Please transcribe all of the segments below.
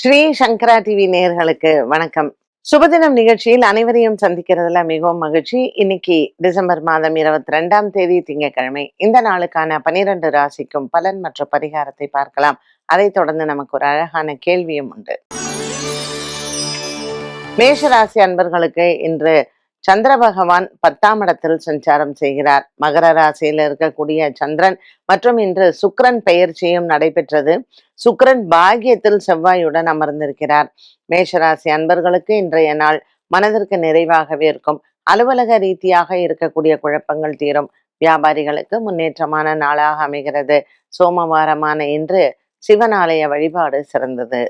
ஸ்ரீ சங்கரா TV நேர்களுக்கு வணக்கம். சுபதினம் நிகழ்ச்சியில் அனைவரையும் சந்திக்கிறதுல மிகவும் மகிழ்ச்சி. இன்னைக்கு டிசம்பர் மாதம் இருபத்தி ரெண்டாம் தேதி திங்கட்கிழமை. இந்த நாளுக்கான பனிரெண்டு ராசிக்கும் பலன் மற்றும் பரிகாரத்தை பார்க்கலாம். அதைத் தொடர்ந்து நமக்கு ஒரு அழகான கேள்வியும் உண்டு. மேஷராசி அன்பர்களுக்கு இன்று சந்திர பகவான் பத்தாம் இடத்தில் சஞ்சாரம் செய்கிறார். மகர ராசியில் இருக்கக்கூடிய சந்திரன் மற்றும் இன்று சுக்ரன் பெயர்ச்சியும் நடைபெற்றது. சுக்ரன் பாகியத்தில் செவ்வாயுடன் அமர்ந்திருக்கிறார். மேஷராசி அன்பர்களுக்கு இன்றைய நாள் மனதிற்கு நிறைவாகவே இருக்கும். அலுவலக ரீதியாக இருக்கக்கூடிய குழப்பங்கள் தீரும். வியாபாரிகளுக்கு முன்னேற்றமான நாளாக அமைகிறது. சோமவாரமான இன்று சிவனாலய வழிபாடு சிறந்தது.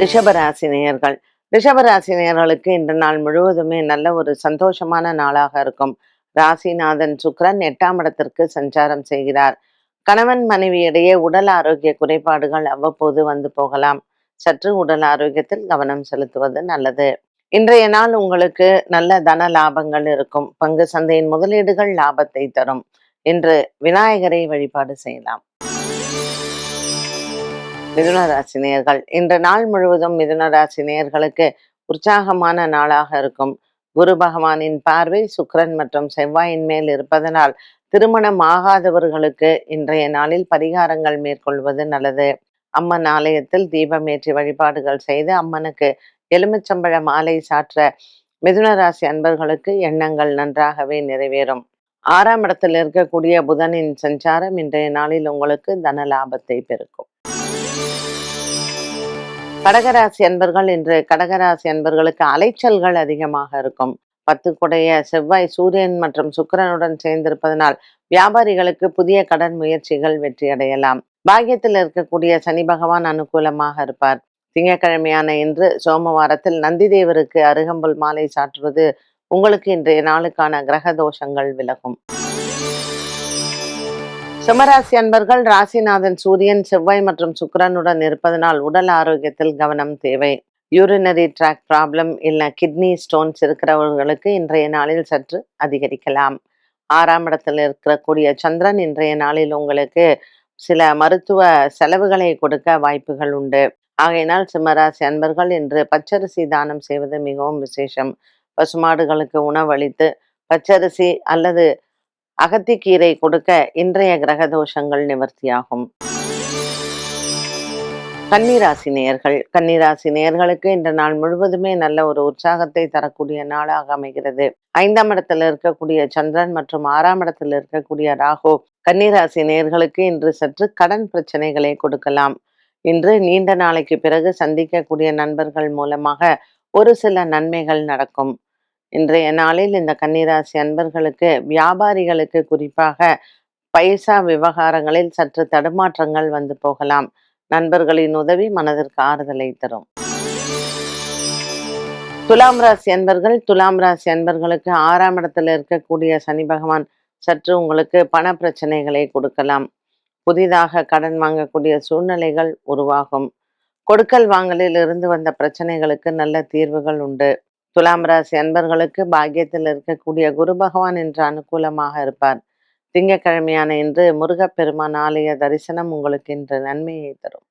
ரிஷபராசி நேயர்கள் ரிஷபராசி நேர்களுக்கு இன்று நாள் முழுவதுமே நல்ல ஒரு சந்தோஷமான நாளாக இருக்கும். ராசிநாதன் சுக்கிரன் எட்டாம் இடத்திற்கு சஞ்சாரம் செய்கிறார். கணவன் மனைவியிடையே உடல் ஆரோக்கிய குறைபாடுகள் அவ்வப்போது வந்து போகலாம். சற்று உடல் ஆரோக்கியத்தில் கவனம் செலுத்துவது நல்லது. இன்றைய நாள் உங்களுக்கு நல்ல தன லாபங்கள் இருக்கும். பங்கு சந்தையின் முதலீடுகள் லாபத்தை தரும். இன்று விநாயகரை வழிபாடு செய்யலாம். மிதுனராசி நேர்கள் இன்று நாள் முழுவதும் மிதுனராசி நேர்களுக்கு நேயர்களுக்கு உற்சாகமான நாளாக இருக்கும். குரு பகவானின் பார்வை சுக்கரன் மற்றும் செவ்வாயின் மேல் இருப்பதனால் திருமணம் ஆகாதவர்களுக்கு இன்றைய நாளில் பரிகாரங்கள் மேற்கொள்வது நல்லது. அம்மன் ஆலயத்தில் தீபம் ஏற்றி வழிபாடுகள் செய்து அம்மனுக்கு எலுமிச்சம்பழ மாலை சாற்ற மிதுனராசி அன்பர்களுக்கு எண்ணங்கள் நன்றாகவே நிறைவேறும். ஆறாம் இடத்தில் இருக்கக்கூடிய புதனின் சஞ்சாரம் இன்றைய நாளில் உங்களுக்கு தன லாபத்தை பெருக்கும். கடகராசி அன்பர்கள் இன்று கடகராசி அன்பர்களுக்கு அலைச்சல்கள் அதிகமாக இருக்கும். பத்து குடைய செவ்வாய் சூரியன் மற்றும் சுக்கிரனுடன் சேர்ந்திருப்பதனால் வியாபாரிகளுக்கு புதிய கடன் முயற்சிகள் வெற்றியடையலாம் பாக்கியத்தில் இருக்கக்கூடிய சனி பகவான் அனுகூலமாக இருப்பார். திங்கட்கிழமையான இன்று சோமவாரத்தில் நந்திதேவருக்கு அருகம்புல் மாலை சாற்றுவது உங்களுக்கு இன்றைய நாளுக்கான கிரக தோஷங்கள் விலகும். சிம்மராசி அன்பர்கள் ராசிநாதன் சூரியன் செவ்வாய் மற்றும் சுக்கரனுடன் இருப்பதனால் உடல் ஆரோக்கியத்தில் கவனம் தேவை. யூரினரி ட்ராக் ப்ராப்ளம் இல்ல கிட்னி ஸ்டோன்ஸ் இருக்கிறவர்களுக்கு இன்றைய நாளில் சற்று அதிகரிக்கலாம். ஆறாம் இடத்தில் இருக்கக்கூடிய சந்திரன் இன்றைய நாளில் உங்களுக்கு சில மருத்துவ செலவுகளை கொடுக்க வாய்ப்புகள் உண்டு. ஆகையினால் சிம்மராசி அன்பர்கள் இன்று பச்சரிசி தானம் செய்வது மிகவும் விசேஷம். பசுமாடுகளுக்கு உணவளித்து பச்சரிசி அல்லது அகத்திக்கீரை கொடுக்க இன்றைய கிரக தோஷங்கள் நிவர்த்தியாகும். கன்னிராசி நேயர்கள் கன்னிராசி நேயர்களுக்கு இந்த நாள் முழுவதுமே நல்ல ஒரு உற்சாகத்தை தரக்கூடிய நாளாக அமைகிறது. ஐந்தாம் இடத்துல இருக்கக்கூடிய சந்திரன் மற்றும் ஆறாம் இடத்துல இருக்கக்கூடிய ராகு கன்னிராசி நேயர்களுக்கு இன்று சற்று கடன் பிரச்சனைகளை கொடுக்கலாம். இன்று நீண்ட நாளைக்கு பிறகு சந்திக்கக்கூடிய நண்பர்கள் மூலமாக ஒரு சில நன்மைகள் நடக்கும். இன்றைய நாளில் இந்த கன்னிராசி அன்பர்களுக்கு வியாபாரிகளுக்கு குறிப்பாக பைசா விவகாரங்களில் சற்று தடுமாற்றங்கள் வந்து போகலாம். நண்பர்களின் உதவி மனதிற்கு ஆறுதலை தரும். துலாம் ராசி அன்பர்கள் துலாம் ராசி அன்பர்களுக்கு ஆறாம் இடத்துல இருக்கக்கூடிய சனி பகவான் சற்று உங்களுக்கு பண பிரச்சனைகளை கொடுக்கலாம். புதிதாக கடன் வாங்கக்கூடிய சூழ்நிலைகள் உருவாகும். கொடுக்கல் வாங்கலில் இருந்து வந்த பிரச்சனைகளுக்கு நல்ல தீர்வுகள் உண்டு. துலாம் ராசி அன்பர்களுக்கு பாக்கியத்தில் இருக்கக்கூடிய குரு பகவான் என்று அனுகூலமாக இருப்பார். திங்கக்கிழமையான இன்று முருகப்பெருமான் ஆலய தரிசனம் உங்களுக்கு இன்று நன்மையை தரும்.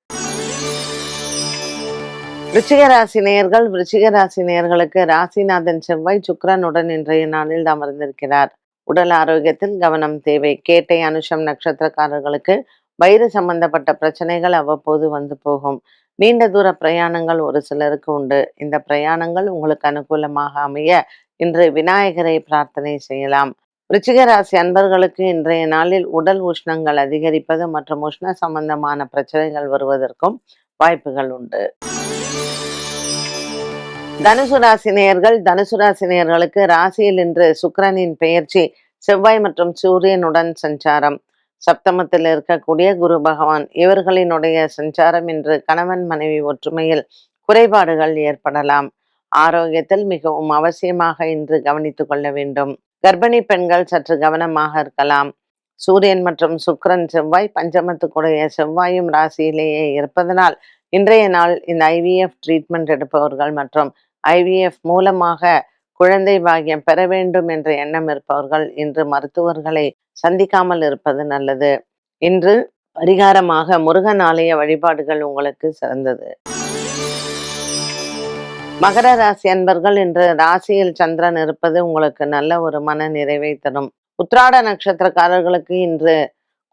விருச்சிக ராசி நேயர்கள் விருச்சிக ராசி நேயர்களுக்கு ராசிநாதன் செவ்வாய் சுக்கரனுடன் இன்றைய நாளில் அமர்ந்திருக்கிறார். உடல் ஆரோக்கியத்தில் கவனம் தேவை. கேட்டை அனுஷம் நட்சத்திரக்காரர்களுக்கு வயிறு சம்பந்தப்பட்ட பிரச்சனைகள் அவ்வப்போது வந்து போகும். நீண்ட தூர பிரயாணங்கள் ஒரு சிலருக்கு உண்டு. இந்த பிரயாணங்கள் உங்களுக்கு அனுகூலமாக அமைய இன்று விநாயகரை பிரார்த்தனை செய்யலாம். விருச்சிக ராசி அன்பர்களுக்கு இன்றைய நாளில் உடல் உஷ்ணங்கள் அதிகரிப்பது மற்றும் உஷ்ண சம்பந்தமான பிரச்சனைகள் வருவதற்கும் வாய்ப்புகள் உண்டு. தனுசு ராசி நேயர்கள் தனுசு ராசி நேயர்களுக்கு ராசியில் இன்று சுக்கிரனின் பெயர்ச்சி செவ்வாய் மற்றும் சூரியனுடன் சஞ்சாரம். சப்தமத்தில் இருக்கக்கூடிய குரு பகவான். இவர்களினுடைய சஞ்சாரம் இன்று கணவன் மனைவி ஒற்றுமையில் குறைபாடுகள் ஏற்படலாம். ஆரோக்கியத்தில் மிகவும் அவசியமாக இன்று கவனித்துக் கொள்ள வேண்டும். கர்ப்பிணி பெண்கள் சற்று கவனமாக இருக்கலாம். சூரியன் மற்றும் சுக்கிரன் செவ்வாய் பஞ்சமத்துக்குடைய செவ்வாயும் ராசியிலேயே இருப்பதனால் இன்றைய நாள் இந்த ஐவிஎஃப் ட்ரீட்மெண்ட் எடுப்பவர்கள் மற்றும் ஐவிஎஃப் மூலமாக குழந்தை பாக்கியம் பெற வேண்டும் என்ற எண்ணம் இருப்பவர்கள் இன்று மருத்துவர்களை சந்திக்காமல் இருப்பது நல்லது. இன்று பரிகாரமாக முருகன் ஆலய வழிபாடுகள் உங்களுக்கு சிறந்தது. மகர ராசி அன்பர்கள் இன்று ராசியில் சந்திரன் இருப்பது உங்களுக்கு நல்ல ஒரு மன நிறைவை தரும். உத்ராட நட்சத்திரக்காரர்களுக்கு இன்று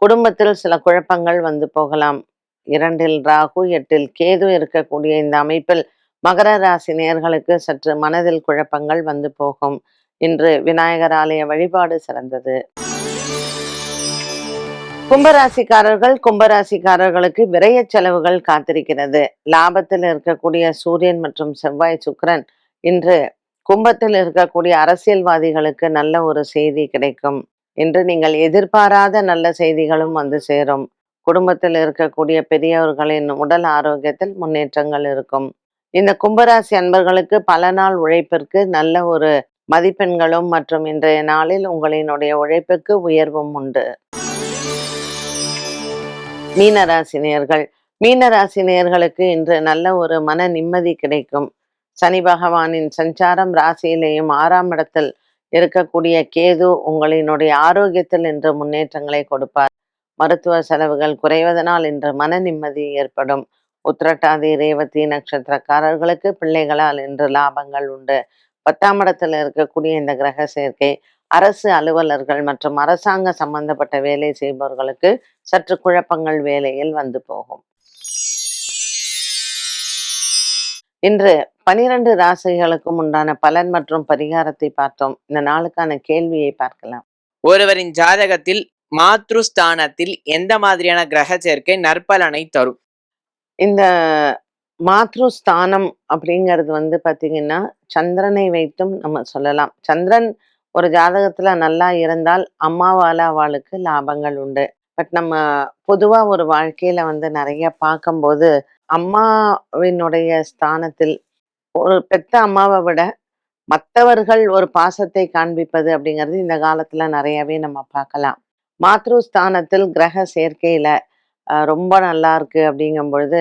குடும்பத்தில் சில குழப்பங்கள் வந்து போகலாம். இரண்டில் ராகு எட்டில் கேது இருக்கக்கூடிய இந்த அமைப்பில் மகர ராசி நேர்களுக்கு சற்று மனதில் குழப்பங்கள் வந்து போகும். இன்று விநாயகர் ஆலய வழிபாடு சிறந்தது. கும்பராசிக்காரர்கள் கும்பராசிக்காரர்களுக்கு விரைய செலவுகள் காத்திருக்கிறது. லாபத்தில் இருக்கக்கூடிய சூரியன் மற்றும் செவ்வாய் சுக்கிரன் இன்று கும்பத்தில் இருக்கக்கூடிய அரசியல்வாதிகளுக்கு நல்ல ஒரு செய்தி கிடைக்கும். இன்று நீங்கள் எதிர்பாராத நல்ல செய்திகளும் வந்து சேரும். குடும்பத்தில் இருக்கக்கூடிய பெரியவர்களின் உடல் ஆரோக்கியத்தில் முன்னேற்றங்கள் இருக்கும். இந்த கும்பராசி அன்பர்களுக்கு பல நாள் உழைப்பிற்கு நல்ல ஒரு மதிப்பெண்களும் மற்றும் இன்றைய நாளில் உங்களினுடைய உழைப்புக்கு உயர்வும் உண்டு. மீனராசினியர்கள். மீனராசினியர்களுக்கு இன்று நல்ல ஒரு மன நிம்மதி கிடைக்கும். சனி பகவானின் சஞ்சாரம் ராசியிலேயும் ஆறாம் இடத்தில் இருக்கக்கூடிய கேது உங்களினுடைய ஆரோக்கியத்தில் இன்று முன்னேற்றங்களை கொடுப்பார். மருத்துவ செலவுகள் குறைவதனால் இன்று மன நிம்மதி ஏற்படும். உத்திரட்டாதி ரேவதி நட்சத்திரக்காரர்களுக்கு பிள்ளைகளால் இன்று லாபங்கள் உண்டு. பத்தாம் இடத்துல இருக்கக்கூடிய இந்த கிரக சேர்க்கை அரசு அலுவலர்கள் மற்றும் அரசாங்க சம்பந்தப்பட்ட வேலை செய்பவர்களுக்கு சற்று குழப்பங்கள் வேலையில் வந்து போகும். இன்று பனிரெண்டு ராசிகளுக்கும் உண்டான பலன் மற்றும் பரிகாரத்தை பார்த்தோம். இந்த நாளுக்கான கேள்வியை பார்க்கலாம். ஒருவரின் ஜாதகத்தில் மாத்ருஸ்தானத்தில் எந்த மாதிரியான கிரக சேர்க்கை நற்பலனை தரும்? இந்த மாத்ருஸ்தானம் அப்படிங்கிறது வந்து பார்த்தீங்கன்னா சந்திரனை வைத்தும் நம்ம சொல்லலாம். சந்திரன் ஒரு ஜாதகத்துல நல்லா இருந்தால் அம்மாவால் அவளுக்கு லாபங்கள் உண்டு. பட் நம்ம பொதுவா ஒரு வாழ்க்கையில வந்து நிறைய பார்க்கும்போது அம்மாவினுடைய ஸ்தானத்தில் ஒரு பெத்த அம்மாவை விட மற்றவர்கள் ஒரு பாசத்தை காண்பிப்பது அப்படிங்கிறது இந்த காலத்துல நிறையவே நம்ம பார்க்கலாம். மாத்ரு ஸ்தானத்தில் கிரக சேர்க்கையில ரொம்ப நல்லா இருக்கு அப்படிங்கும் பொழுது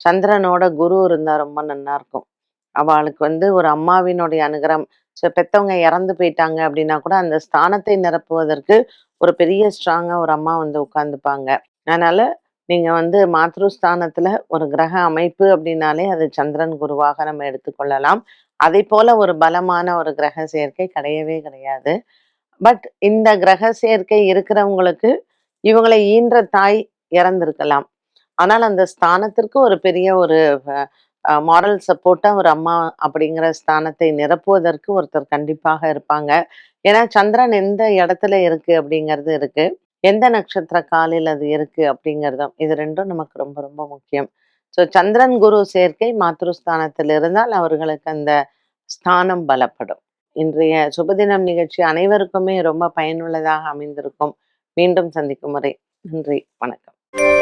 சந்திரனோட குரு இருந்தா ரொம்ப நல்லா இருக்கும். அவளுக்கு வந்து ஒரு அம்மாவினுடைய அனுகிரகம். ஸோ பெத்தவங்க இறந்து போயிட்டாங்க அப்படின்னா கூட அந்த ஸ்தானத்தை நிரப்புவதற்கு ஒரு பெரிய ஸ்ட்ராங்கா ஒரு அம்மா வந்து உட்கார்ந்துப்பாங்க. அதனால நீங்க வந்து மாத்ருஸ்தானத்துல ஒரு கிரக அமைப்பு அப்படின்னாலே அது சந்திரன் குருவாக நம்ம எடுத்துக்கொள்ளலாம் அதே போல ஒரு பலமான ஒரு கிரக சேர்க்கை கிடையவே கிடையாது. பட் இந்த கிரக சேர்க்கை இருக்கிறவங்களுக்கு இவங்களை ஈன்ற தாய் இறந்திருக்கலாம். ஆனால் அந்த ஸ்தானத்திற்கு ஒரு பெரிய ஒரு மாரல் சப்போர்ட்டா ஒரு அம்மா அப்படிங்கிற ஸ்தானத்தை நிரப்புவதற்கு ஒருத்தர் கண்டிப்பாக இருப்பாங்க. ஏன்னா சந்திரன் எந்த இடத்துல இருக்கு அப்படிங்கிறது இருக்கு. எந்த நட்சத்திர காலில் அது இருக்கு அப்படிங்கிறதும் இது ரெண்டும் நமக்கு ரொம்ப ரொம்ப முக்கியம். ஸோ சந்திரன் குரு சேர்க்கை மாத்ருஸ்தானத்தில் இருந்தால் அவர்களுக்கு அந்த ஸ்தானம் பலப்படும். இன்றைய சுபதினம் நிகழ்ச்சி அனைவருக்குமே ரொம்ப பயனுள்ளதாக அமைந்திருக்கும். மீண்டும் சந்திக்கும் முறை நன்றி வணக்கம். you.